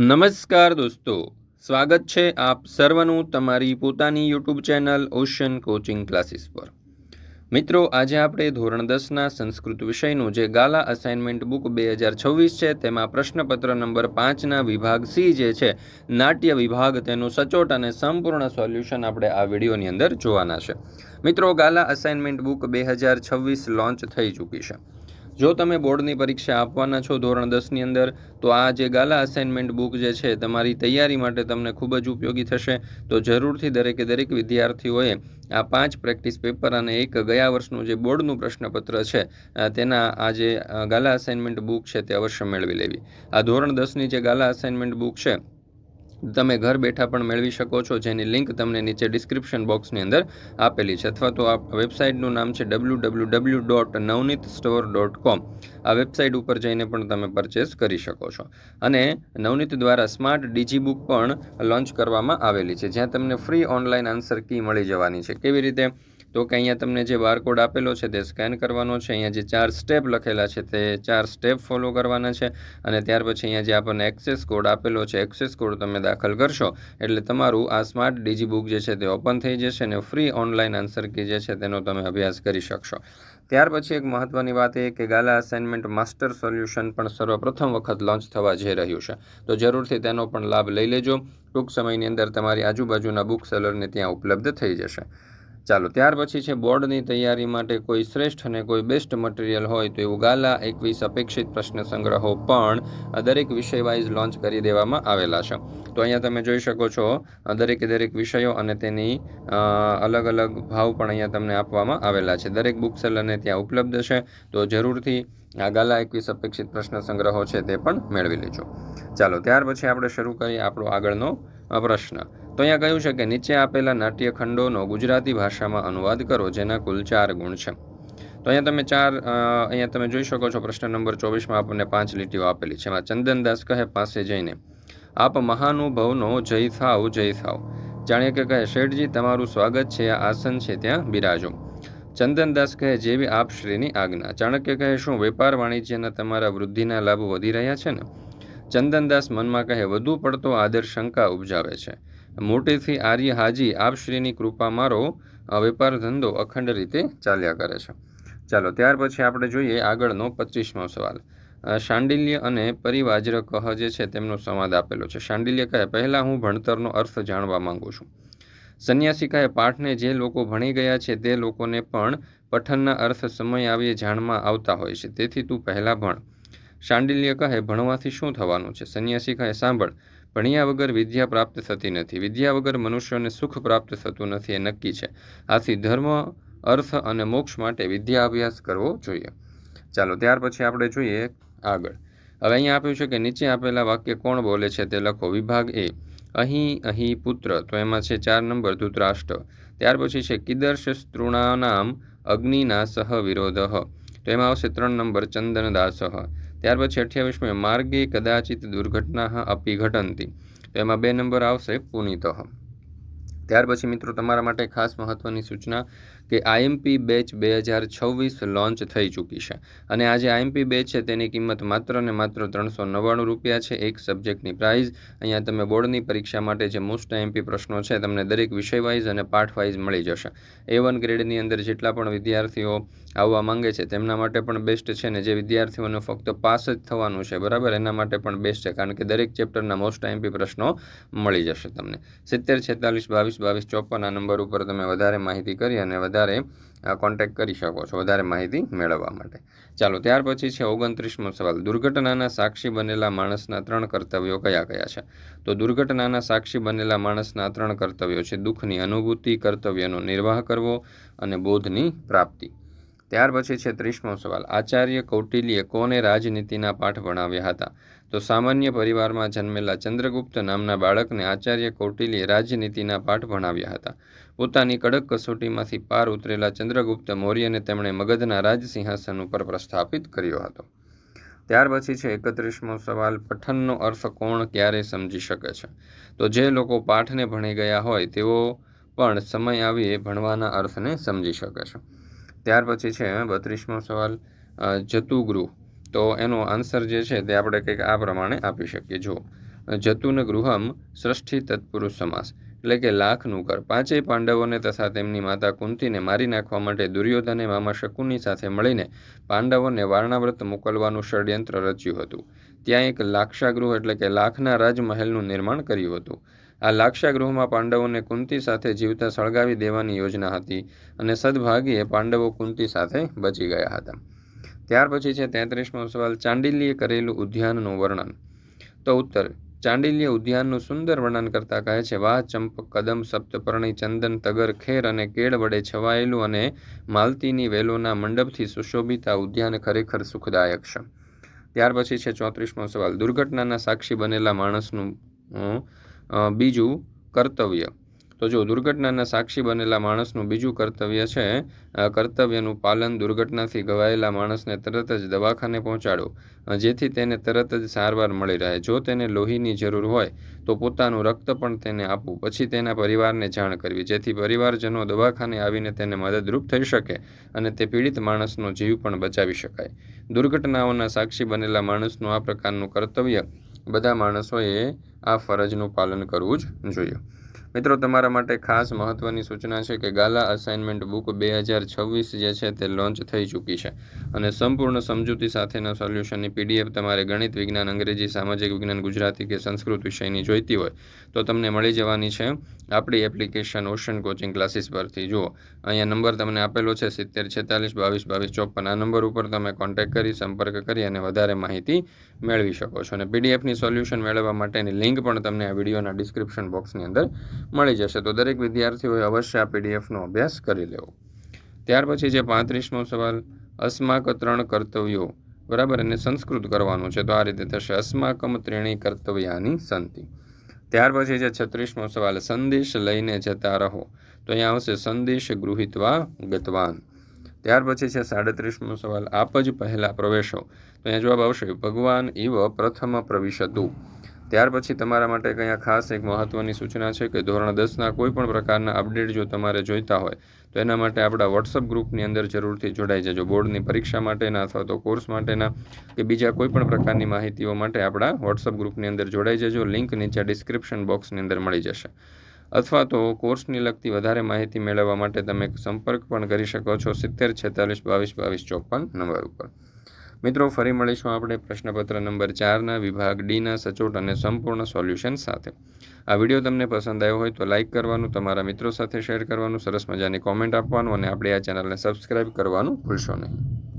નમસ્કાર દોસ્તો, સ્વાગત છે આપ સર્વનું તમારી પોતાની YouTube channel Ocean coaching classes પર. મિત્રો, આજે આપણે ધોરણ દસના સંસ્કૃત વિષયનું જે ગાલા અસાઇનમેન્ટ બુક બે હજાર છવ્વીસ છે, તેમાં પ્રશ્નપત્ર નંબર પાંચના વિભાગ સી જે છે, નાટ્ય વિભાગ, તેનું સચોટ અને સંપૂર્ણ સોલ્યુશન આપણે આ વિડીયોની અંદર જોવાના છે. મિત્રો, ગાલા અસાઇનમેન્ટ બુક બે હજાર છવ્વીસ લોન્ચ થઈ ચૂકી છે. જો તમે બોર્ડની પરીક્ષા આપવાના છો ધોરણ દસની અંદર, તો આ જે ગાલા અસાઇનમેન્ટ બુક જે છે, તમારી તૈયારી માટે તમને ખૂબ જ ઉપયોગી થશે. તો જરૂરથી દરેકે દરેક વિદ્યાર્થીઓએ આ પાંચ પ્રેક્ટિસ પેપર અને એક ગયા વર્ષનું જે બોર્ડનું પ્રશ્નપત્ર છે તેના આ જે ગાલા અસાઇનમેન્ટ બુક છે તે અવશ્ય મેળવી લેવી. આ ધોરણ દસની જે ગાલા અસાઇનમેન્ટ બુક છે તમે ઘર બેઠા પણ મેળવી શકો છો, જેની લિંક તમને નીચે ડિસ્ક્રિપ્શન બોક્સની અંદર આપેલી છે, અથવા તો આ વેબસાઇટનું નામ છે W W W dot Navneet store dot com આ વેબસાઇટ ઉપર જઈને પણ તમે પરચેસ કરી શકો છો. અને નવનીત દ્વારા સ્માર્ટ ડીજી બુક પણ લોન્ચ કરવામાં આવેલી છે, જ્યાં તમને ફ્રી ઓનલાઈન આન્સર કી મળી જવાની છે. કેવી રીતે? તો કે અહીંયા તમને જે બારકોડ આપેલો છે તે સ્કેન કરવાનો છે. અહીંયા જે ચાર સ્ટેપ લખેલા છે તે ચાર સ્ટેપ ફોલો કરવાના છે અને ત્યાર પછી અહીંયા જે આપણને એક્સેસ કોડ આપેલો છે એક્સેસ કોડ તમે દાખલ કરશો એટલે તમારું આ સ્માર્ટ ડીજી બુક જે છે તે ઓપન થઈ જશે અને ફ્રી ઓનલાઈન આન્સર કી જે છે તેનો તમે અભ્યાસ કરી શકશો. ત્યાર પછી એક મહત્ત્વની વાત એ કે ગાલા અસાઇનમેન્ટ માસ્ટર સોલ્યુશન પણ સર્વપ્રથમ વખત લોન્ચ થવા જઈ રહ્યું છે. તો જરૂરથી તેનો પણ લાભ લઈ લેજો. ટૂંક સમયની અંદર તમારી આજુબાજુના બુક સેલરને ત્યાં ઉપલબ્ધ થઈ જશે. ચાલો, ત્યાર પછી છે બોર્ડની તૈયારી માટે કોઈ શ્રેષ્ઠ અને કોઈ બેસ્ટ મટીરિયલ હોય તો એવું ગાલા એકવીસ અપેક્ષિત પ્રશ્ન સંગ્રહો, પણ દરેક વિષય વાઇઝ લોન્ચ કરી દેવામાં આવેલા છે. તો અહીંયા તમે જોઈ શકો છો દરેકે દરેક વિષયો અને તેની અલગ અલગ ભાવ પણ અહીંયા તમને આપવામાં આવેલા છે. દરેક બુક સેલરને ત્યાં ઉપલબ્ધ છે, તો જરૂરથી આ ગાલા એકવીસ અપેક્ષિત પ્રશ્ન સંગ્રહો છે તે પણ મેળવી લેજો. ચાલો, ત્યાર પછી આપણે શરૂ કરીએ આપણો આગળનો પ્રશ્ન. તો અહીંયા કહ્યું છે કે નીચે આપેલા નાટ્યખંડોનો ગુજરાતી ભાષામાં અનુવાદ કરો, જેના કુલ ચાર ગુણ છે. તો અહીંયા તમે ચાર અહીંયા તમે જોઈ શકો છો પ્રશ્ન નંબર ચોવીસમાં આપણને પાંચ લીટીઓ આપેલી છે. એમાં ચંદનદાસ કહે, પાસે જઈને. આપ મહાનુભવનો જય થાવ જય થાવ. જાણે કે કહે, શેઠજી, તમારું સ્વાગત છે, આ આસન છે, ત્યાં બિરાજો. ચંદનદાસ કહે, જેવી આપ શ્રીની આજ્ઞા. ચાણક્ય કહે, શું વેપાર વાણિજ્યના તમારા વૃદ્ધિના લાભ વધી રહ્યા છે ને? ચંદનદાસ મનમાં કહે, વધુ પડતો આદર શંકા ઉપજાવે છે. મોટેથી આર્ય હાજી આપશ્રીની કૃપા મારો વેપાર ધંધો અખંડ રીતે ચાલ્યા કરે છે. ચાલો, ત્યાર પછી આપણે જોઈએ આગળનો પચીસમો સવાલ. શાંડિલ્ય અને પરિવાજ્ર કહ જે છે તેમનો સંવાદ આપેલો છે. શાંડિલ્ય કહે, પહેલાં હું ભણતરનો અર્થ જાણવા માંગુ છું. સંન્યાસી કહે પાઠને જે લોકો ભણી ગયા છે તે લોકોને પણ પઠનના અર્થ સમય આવીએ જાણમાં આવતા હોય છે. તેથી તું પહેલાં ભણ. શાંડિલ્ય કહે, ભણવાથી શું થવાનું છે? સંન્યાસી કહે સાંભળ. ભણ્યા વગર વિદ્યા પ્રાપ્ત થતી નથી. વિદ્યા વગર મનુષ્યને સુખ પ્રાપ્ત થતું નથી એ નક્કી છે. આથી ધર્મ, અર્થ અને મોક્ષ માટે વિદ્યા અભ્યાસ કરવો જોઈએ. ચાલો, ત્યાર પછી આપણે જોઈએ આગળ. હવે અહીંયા આપ્યું છે કે નીચે આપેલા વાક્ય કોણ બોલે છે તે લખો. વિભાગ એ. અહીં અહીં, પુત્ર. તો એમાં છે ચાર નંબર ધૃતરાષ્ટ્ર. ત્યાર પછી છે કિદર્શ સ્તૃણાનામ અગ્નિના સહ વિરોધ. તો એમાં આવશે ત્રણ નંબર ચંદનદાસ. ત્યાર પછી અઠ્યાવીસમાં માર્ગે કદાચિત દુર્ઘટના અપી ઘટંતી. તો એમાં બે નંબર આવશે પુનિતઃ. ત્યાર પછી મિત્રો તમારા માટે ખાસ મહત્ત્વની સૂચના કે આઈએમપી બેચ બે હજાર છવ્વીસ લોન્ચ થઈ ચૂકી છે. અને આ જે આઈએમપી બેચ છે તેની કિંમત માત્ર ને માત્ર ત્રણસો નવ્વાણું રૂપિયા છે, એક સબ્જેક્ટની પ્રાઇઝ. અહીંયા તમે બોર્ડની પરીક્ષા માટે જે મોસ્ટ આઈએમપી પ્રશ્નો છે તમને દરેક વિષય વાઇઝ અને પાઠ વાઇઝ મળી જશે. એ વન ગ્રેડની અંદર જેટલા પણ વિદ્યાર્થીઓ આવવા માંગે છે તેમના માટે પણ બેસ્ટ છે ને જે વિદ્યાર્થીઓને ફક્ત પાસ જ થવાનું છે, બરાબર? એના માટે પણ બેસ્ટ છે કારણ કે દરેક ચેપ્ટરના મોસ્ટ આઈએમપી પ્રશ્નો મળી જશે તમને. સિત્તેર છેતાલીસ બાવીસ બાવીસ ચોપન આ નંબર ઉપર તમે વધારે માહિતી કરી અને વધારે કોન્ટેક્ટ કરી શકો છો, વધારે માહિતી મેળવવા માટે. ચાલો, ત્યાર પછી છે ઓગણત્રીસમો સવાલ. દુર્ઘટનાના સાક્ષી બનેલા માણસના ત્રણ કર્તવ્યો કયા કયા છે? તો દુર્ઘટનાના સાક્ષી બનેલા માણસના ત્રણ કર્તવ્યો છે. દુઃખની અનુભૂતિ, કર્તવ્યનો નિર્વાહ કરવો અને બોધની પ્રાપ્તિ. ત્યાર પછી છે ત્રીસમો સવાલ. આચાર્ય કૌટિલ્યે કોને રાજનીતિના પાઠ ભણાવ્યા હતા? તો સામાન્ય પરિવારમાં જન્મેલા ચંદ્રગુપ્ત નામના બાળકને આચાર્ય કૌટિલ્યે રાજનીતિના પાઠ ભણાવ્યા હતા. પોતાની કડક કસોટીમાંથી પાર ઉતરેલા ચંદ્રગુપ્ત મૌર્યને તેમણે મગધના રાજસિંહાસન ઉપર પ્રસ્થાપિત કર્યો હતો. ત્યાર પછી છે એકત્રીસમો સવાલ, પઠનનો અર્થ કોણ ક્યારે સમજી શકે છે? તો જે લોકો પાઠને ભણી ગયા હોય તેઓ પણ સમય આવીએ ભણવાના અર્થને સમજી શકે છે. ત્યાર પછી છે બત્રીસમો સવાલ જતુગૃહ. તો એનો આન્સર જે છે તે આપણે કંઈક આ પ્રમાણે આપી શકીએ. જો જતુન ગૃહમ સૃષ્ટિ તત્પુરુષ સમાસ, એટલે કે લાખનું ઘર. પાંચેય પાંડવોને તથા તેમની માતા કુંતીને મારી નાખવા માટે દુર્યોધને મામા શકુની સાથે મળીને પાંડવોને વારણાવ્રત મોકલવાનું ષડયંત્ર રચ્યું હતું. ત્યાં એક લાક્ષાગૃહ, એટલે કે લાખના રાજમહેલનું નિર્માણ કર્યું હતું. આ લાક્ષાગૃહમાં પાંડવોને કુંતી સાથે જીવતા સળગાવી દેવાની યોજના હતી અને સદભાગીએ પાંડવો કુંતી સાથે બચી ગયા હતા. ત્યાર પછી છે તેત્રીસમો સવાલ, ચાંડિલ્યે કરેલું ઉદ્યાનનું વર્ણન? તો ઉત્તર, ચાંડિલ્ય ઉદ્યાનનું સુંદર વર્ણન કરતા કહે છે, વાહ, ચંપક, કદમ, સપ્તપર્ણી, ચંદન, તગર, ખેર અને કેળ વડે છવાયેલું અને માલતીની વેલોના મંડપથી સુશોભિત આ ઉદ્યાન ખરેખર સુખદાયક છે. ત્યાર પછી છે ચોત્રીસમો સવાલ, દુર્ઘટનાના સાક્ષી બનેલા માણસનું બીજું કર્તવ્ય. તો જો દુર્ઘટનાના સાક્ષી બનેલા માણસનું બીજું કર્તવ્ય છે કર્તવ્યનું પાલન દુર્ઘટનાથી ઘવાયેલા માણસને તરત જ દવાખાને પહોંચાડો. જેથી તેને તરત જ સારવાર મળી રહે. જો તેને લોહીની જરૂર હોય, તો પોતાનું રક્ત પણ તેને આપવું. પછી તેના પરિવારને જાણ કરવી. જેથી પરિવારજનો દવાખાને આવીને તેને મદદરૂપ થઈ શકે અને તે પીડિત માણસનો જીવ પણ બચાવી શકાય. દુર્ઘટનાઓના સાક્ષી બનેલા માણસનું આ પ્રકારનું કર્તવ્ય બધા માણસોએ આ ફરજનું પાલન કરવું જ જોઈએ. મિત્રો, તમારા માટે ખાસ મહત્ત્વની સૂચના છે કે ગાલા અસાઇનમેન્ટ બુક બે હજાર છવ્વીસ જે છે તે લોન્ચ થઈ ચૂકી છે અને સંપૂર્ણ સમજૂતી સાથેના સોલ્યુશનની પીડીએફ તમારે ગણિત વિજ્ઞાન, અંગ્રેજી, સામાજિક વિજ્ઞાન, ગુજરાતી કે સંસ્કૃત વિષયની જોઈતી હોય તો તમને મળી જવાની છે આપણી એપ્લિકેશન ઓશન કોચિંગ ક્લાસીસ પરથી. જુઓ, અહીંયા નંબર તમને આપેલો છે સિત્તેર, છેતાલીસ, બાવીસ બાવીસ, ચોપન. આ નંબર ઉપર તમે કોન્ટેક્ટ કરી, સંપર્ક કરી અને વધારે માહિતી મેળવી શકો છો. અને પીડીએફની સોલ્યુશન મેળવવા માટેની લિંક પણ તમને આ વિડીયોના ડિસ્ક્રિપ્શન બોક્સની અંદર મળી જશે. તો દરેક વિદ્યાર્થીઓએ અવશ્ય આ પીડીએફનો અભ્યાસ કરી લેવો. ત્યાર પછી જે પાંત્રીસમો સવાલ, અસ્માક ત્રણ કર્તવ્યો, બરાબર? એને સંસ્કૃત કરવાનું છે. તો આ રીતે થશે. અસ્માકમ ત્રણેય કર્તવ્યાની સંતિ ત્યાર પછી છે છત્રીસમો સવાલ, સંદેશ લઈને જતા રહો. તો અહીંયા આવશે, સંદેશ ગૃહિતવા ગતવાન. ત્યાર પછી છે સાડત્રીસમો સવાલ, આપ જ પહેલાં પ્રવેશો. તો અહીંયા જવાબ આવશે, ભગવાન ઇવ પ્રથમ પ્રવિશતું. ત્યાર પછી તમારા માટે કંઈ ખાસ એક મહત્ત્વની સૂચના છે કે ધોરણ દસના કોઈ પણ પ્રકારના અપડેટ જો તમારે જોઈતા હોય, તો એના માટે આપણા વોટ્સઅપ ગ્રુપની અંદર જરૂરથી જોડાઈ જજો. બોર્ડની પરીક્ષા માટેના અથવા તો કોર્સ માટેના કે બીજા કોઈ પણ પ્રકારની માહિતીઓ માટે આપણા વોટ્સઅપ ગ્રુપની અંદર જોડાઈ જજો. લિંક નીચે ડિસ્ક્રિપ્શન બોક્સની અંદર મળી જશે. અથવા તો કોર્સની લગતી વધારે માહિતી મેળવવા માટે તમે સંપર્ક પણ કરી શકો છો. સિત્તેર છેતાલીસ બાવીસ બાવીસ ચોપન નંબર ઉપર. મિત્રો, ફરી મળીશું આપણે પ્રશ્નપત્ર નંબર ચારના, વિભાગ ડીના, સચોટ અને સંપૂર્ણ સોલ્યુશન સાથે. આ વીડિયો તમને પસંદ આવ્યો હોય તો લાઇક કરવાનું, તમારા મિત્રો સાથે શેર કરવાનું, સરસ મજાની કોમેન્ટ આપવાનું અને આપણે આ ચેનલને સબસ્ક્રાઇબ કરવાનું ભૂલશો નહીં.